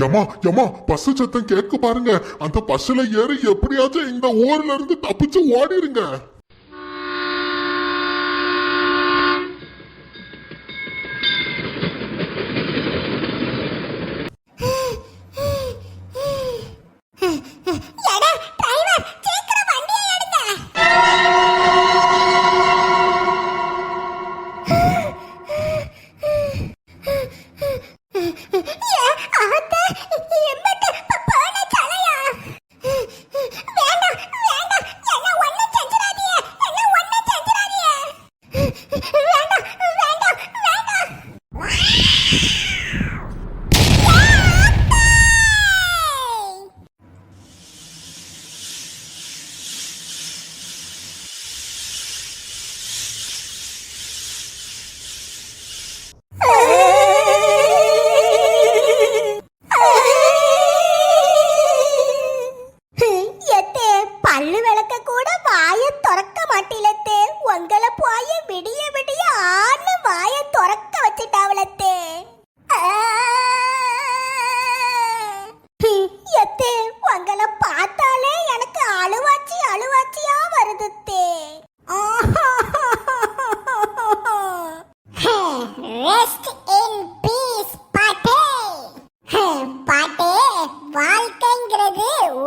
யம்மா யமா bus சத்தம் கேட்க பாருங்க. அந்த பஸ்ல ஏறி எப்படியாச்சும் இந்த ஊர்ல இருந்து தப்பிச்சு ஓடிருங்க.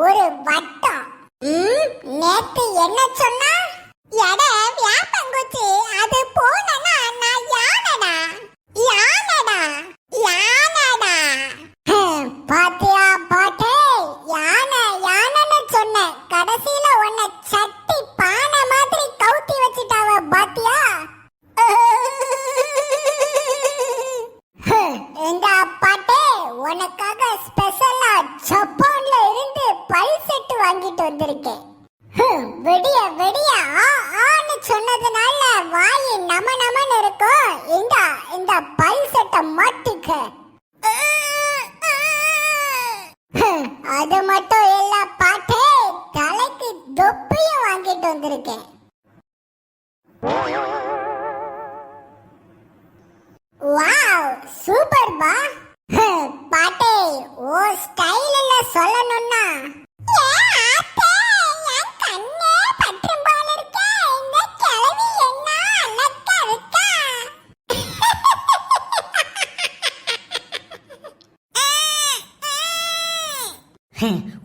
ஒரு வட்டம். ம், நேத்து என்ன சொன்னா? எட வியாபங்குச்சி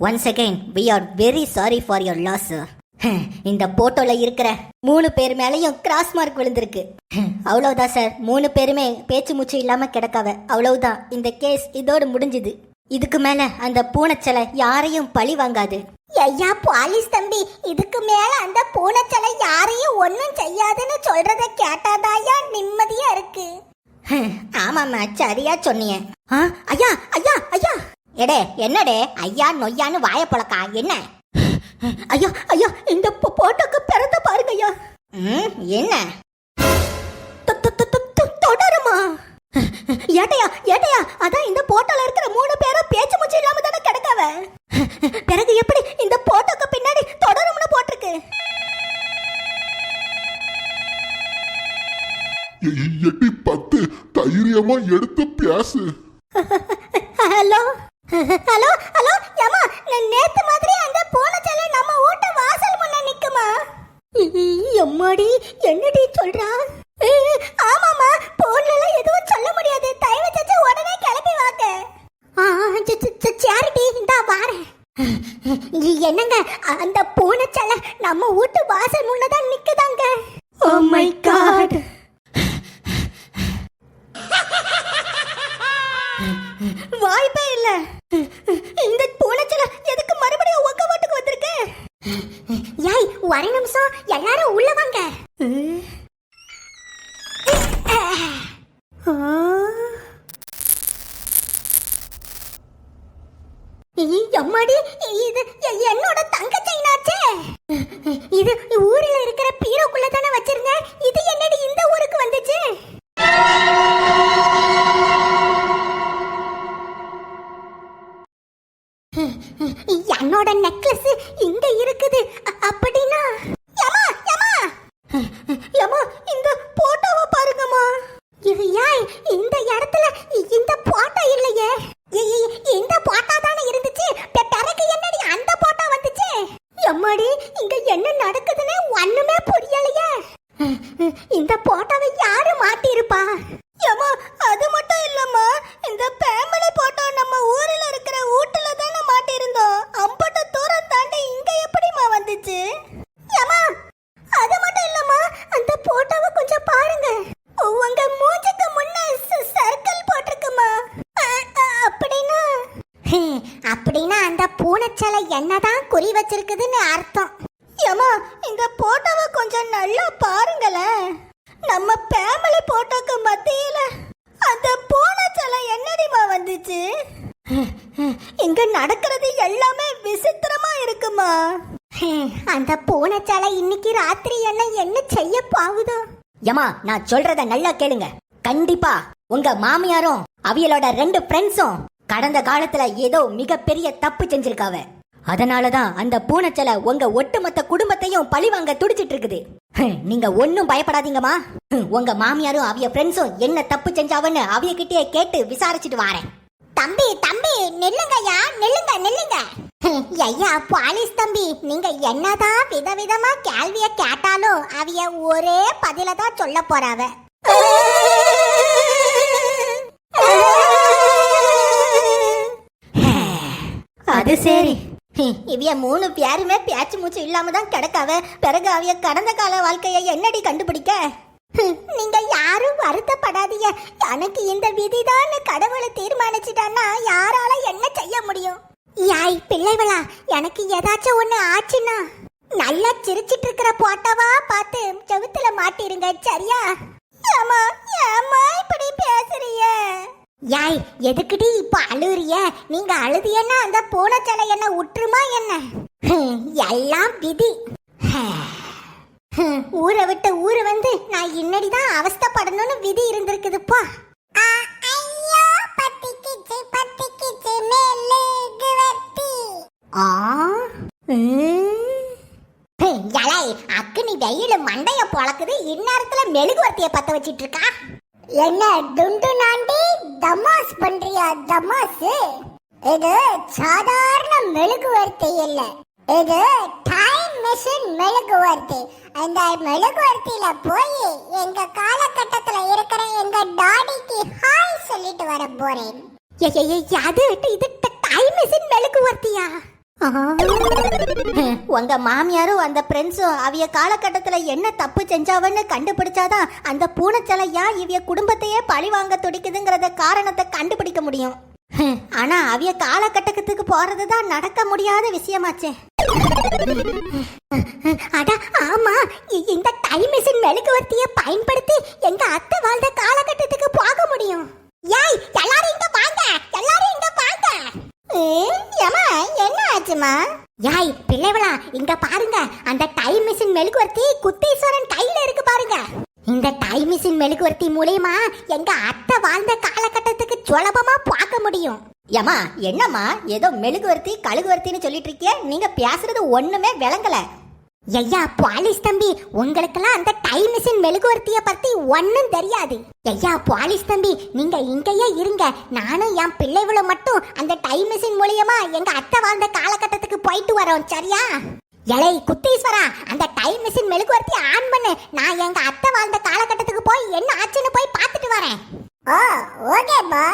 once again we are very sorry for your loss இந்த போட்டோல இருக்கிற மூணு பேர் மேலேயும் கிராஸ் மார்க் விழுந்திருக்கு. அவ்வளவுதான் சார் மூணு பேருமே பேச்சு மூச்சு இல்லாம கிடக்காவ. அவ்வளவுதான். இந்த கேஸ் இதோடு முடிஞ்சுது. இதுக்கு மேல அந்த பூனைச்சலை யாரையும் பழி வாங்காது. ஐயா போலீஸ் தம்பி இதுக்கு மேல அந்த பூனைச்சலை யாரையும் ஒண்ணும் செய்யாதுன்னு சொல்றத கேட்டாதாயா நிம்மதியா இருக்கு. ஆமாம்மா சரியா சொன்னீங்க. ஆ, ஐயா ஐயா ஐயா! எடே என்னடே? ஐயா நொய்யான்னு வாய பழக்கா? என்ன? ஐயா ஐயா இந்த போட்டோக்கு பிறந்த பாருங்க ஐயா. ம், என்ன? தொடருமா? ஏட்டையா ஏட்டையா அதான் இந்த போட்டோல இருக்கிற மூணு பேரும் பேச்சு மூச்சு இல்லாம தானே கிடக்காவ பிறகு எப்படி இந்த போட்டோக்கு பின்னாடி தொடரும்னு போட்டிருக்கு எ- எ- எட்டி பத்து தைரியமா எடுத்து பேசு ஹலோ ஹலோ ஹலோ ஏமா நேத்து மாதிரி அந்த பூனைச்சலை நம்ம வீட்டு வாசல் முன்ன நிக்குமா எம்மாடி என்னடி சொல்றா? ஆமாமா போன்ல எதுவும் சொல்ல முடியாது. தயவு செஞ்சு உடனே கிளம்பி வாங்க. சேரிட்டி இந்தா வாரேன். என்னங்க அந்த பூனைச்சலை நம்ம வீட்டு வாசல் முன்னதான் நிக்குதாங்க? ஓ மை காட் வாய்ப்பே இல்ல. இந்த என்னதான் குறி வச்சிருக்குதுன்னு அர்த்தம். ஏமா இந்த போட்டோவை கொஞ்சம் நல்லா பாருங்களேன். நம்ம ஃபேமிலி போட்டோக்கு மத்தியில அந்த பூனைச்சலை என்னடிமா வந்துச்சு? இங்க நடக்கிறது எல்லாமே விசித்திரமா இருக்குமா? அந்த பூனைச்சலை இன்னைக்கு ராத்திரி என்ன என்ன செய்ய போகுதோ? ஏமா நான் சொல்றத நல்லா கேளுங்க. கண்டிப்பா உங்க மாமியாரும் அவியலோட ரெண்டு ஃப்ரெண்ட்ஸும் கடந்த காலத்துல ஏதோ மிகப்பெரிய தப்பு செஞ்சிருக்காவ. அதனாலதான் அந்த பூனைச்சலை உங்க ஒட்டுமொத்த குடும்பத்தையும் பழிவாங்க துடிச்சிட்டு இருக்குது நீங்க ஒன்னும் பயப்படாதீங்கம்மா. உங்க மாமியாரும் அவிய ஃப்ரெண்ட்ஸும் என்ன தப்பு செஞ்சாவன்னு அவிய கிட்டே கேட்டு விசாரிச்சுட்டு வாரேன். தம்பி தம்பி நில்லுங்கய்யா நில்லுங்க நில்லுங்க. ஐயா பாலிஸ் தம்பி நீங்க என்னதான் விதவிதமா கேள்விய கேட்டாலும் அவிய ஒரே பதில தான் சொல்ல போறாவ. அது சரி. இவிய மூணு பேருமே பேச்சு மூச்சு இல்லாம தான் கிடக்காவ. பிறகு அவிய கடந்த கால வாழ்க்கையை என்னடி கண்டுபிடிக்க? நீங்க யாரும் வருத்தப்படாதீங்க. எனக்கு இந்த விதிதான் கடவுளை தீர்மானிச்சிட்டான்னா யாரால என்ன செய்ய முடியும்? யாய் பிள்ளைகளா எனக்கு ஏதாச்சும் ஒண்ணு ஆச்சுன்னா? நல்லா சிரிச்சிட்டு இருக்கிற போட்டோவா பார்த்து செவுத்துல மாட்டிருங்க சரியா? ஏமா ஏமா இப்படி பேசுறீங்க? யாய் எதுக்குடி இப்ப அழுறிய? நீங்க அழுதியன்னா அந்த பூனைச்சலை என்ன உற்றுமா என்ன? எல்லாம் விதி. ஊரை விட்டு ஊரு வந்து நான் இன்னடி தான் அவஸ்தைப்படணும்னு விதி இருந்திருக்குதுப்பா. இலை அக்குனி வெயில் மண்டைய பொளக்குது இந்நேரத்துல மெழுகுவர்த்திய பத்த வச்சிட்டு இருக்கா என்ன டுண்டு நாண்டி தமாஸ் பண்றியா தமாஸ் இது சாதாரண மெழுகுவர்த்தி இல்ல. இது டைம் மிஷின் மெழுகுவர்த்தி அந்த மெழுகுவர்த்தியில போய் எங்க காலகட்டத்துல இருக்கிற எங்க டாடிக்கு ஹாய் சொல்லிட்டு வர போறேன். அது இது டைம் மிஷின் மெழுகுவர்த்தியா உங்க மாமியாரும் அந்த ஃப்ரெண்ட்ஸும் அவிய காலகட்டத்துல என்ன தப்பு செஞ்சாவன்னு கண்டுபிடிச்சாதான் அந்த பூனைச்சலையா இவிய குடும்பத்தையே பழி வாங்க துடிக்குதுங்கிறத காரணத்தை கண்டுபிடிக்க முடியும். ஆனா அவிய காலகட்டத்துக்கு போறதுதான் நடக்க முடியாத விஷயமாச்சே. அட ஆமா. இந்த டைம் மிஷின் மெழுகுவர்த்திய பயன்படுத்தி எங்க அத்தை வாழ்ந்த காலகட்டத்துக்கு போக முடியும். ஏய் எல்லாரும் இங்க வாங்க. ஏமா என்ன ஆச்சுமா யாய் பிள்ளைவளா இங்க பாருங்க. அந்த டைம் மிஷின் மெழுகுவர்த்தி குத்தீஸ்வரன் கையில இருக்கு பாருங்க. இந்த டைம் மிஷின் மெழுகுவர்த்தி மூலியமா எங்க அத்தை வாழ்ந்த காலகட்டத்துக்கு சுலபமா பார்க்க முடியும். ஏமா என்னம்மா ஏதோ மெழுகுவர்த்தி கழுகுவர்த்தின்னு சொல்லிட்டு இருக்கிய நீங்க பேசுறது ஒண்ணுமே விளங்கல. ஐயா பாலிஸ் தம்பி உங்களுக்கெல்லாம் அந்த டைம் மிஷின் மெழுகுவர்த்திய பத்தி ஒன்னும் தெரியாது. ஐயா பாலிஸ் தம்பி நீங்க இங்கேயே இருங்க. நானும் என் பிள்ளைகளை மட்டும் அந்த டைம் மிஷின் மூலியமா எங்க அத்தை வாழ்ந்த காலகட்டத்துக்கு போயிட்டு வரோம் சரியா? எலை குத்தீஸ்வரா அந்த டைம் மிஷின் மெழுகுவர்த்தி ஆன் பண்ணு. நான் எங்க அத்தை வாழ்ந்த காலகட்டத்துக்கு போய் என்ன ஆச்சுன்னு போய் பார்த்துட்டு வரேன். ஓ ஓகே பா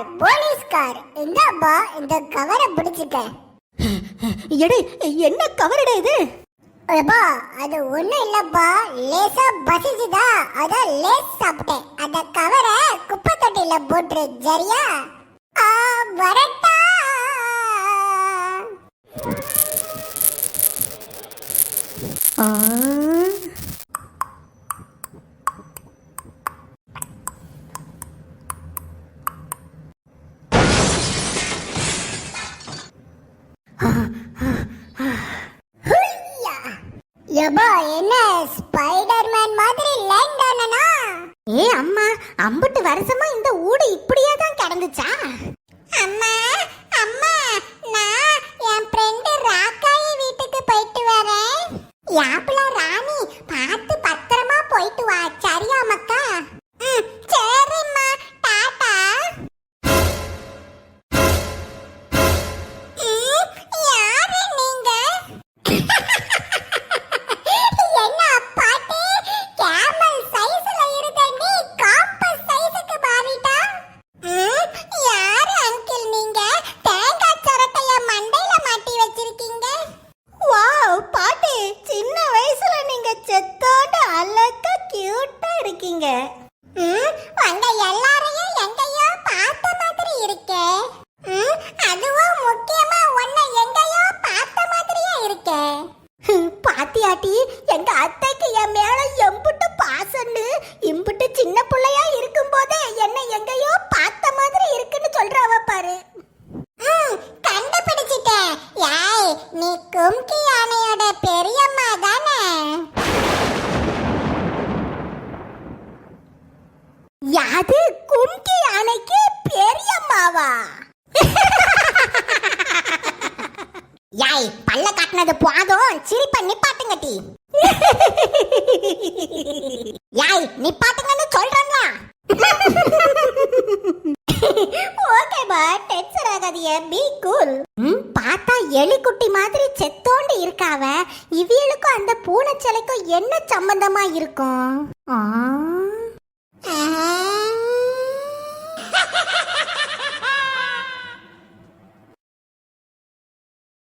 போலீஸ்கார் போலீஸ்கார். இந்தாப்பா இந்த கவரை பிடிச்சிக்க எடு என்ன கவரடா இது? ஏப்பா அது ஒண்ணும் இல்லப்பா. லேசா பசிச்சுதா. அதான் லேஸ் சாப்பிட்டேன். அந்த கவரை குப்பை தொட்டில போட்டுரு சரியா? ஆ, வரட்டா. ஆ. யப்பா என்ன ஸ்பைடர்மேன் மாதிரி லேண்ட் ஆனனா? ஏ அம்மா அம்புட்டு வருஷமா இந்த ஊடு இப்படியே தான் கிடந்துச்சா? அம்மா அம்மா நான் என் ஃப்ரெண்டு ராக்காயி வீட்டுக்கு போயிட்டு வரேன். யாப்புல இருக்கீங்க ம், உங்க எல்லாரையும் எங்கேயோ பார்த்த மாதிரி இருக்கே. அதுவும் முக்கியமா உன்னை எங்கேயோ பார்த்த மாதிரியே இருக்கே. பாத்தியாட்டி எங்க அத்தைக்கு என் மேல எம்புட்டு பாசன்னு இம்புட்டு சின்ன பிள்ளையா இருக்கும் போதே என்னை எங்கேயோ பார்த்த மாதிரி இருக்குன்னு சொல்றவ பாரு. கண்டுபிடிச்சிட்டேன் யாய் நீ கும்கி யானையோட பெரிய நிப்பாட்டுங்கன்னு சொல்றேன்ல. ஓகேப்பா டென்ஷன் ஆகாதீங்க. பி கூல் பார்த்தா எலிக்குட்டி மாதிரி செத்தோண்டு இருக்காவ. இவியலுக்கும் அந்த பூனைச்சலைக்கும் என்ன சம்பந்தமா இருக்கும்? ஆ.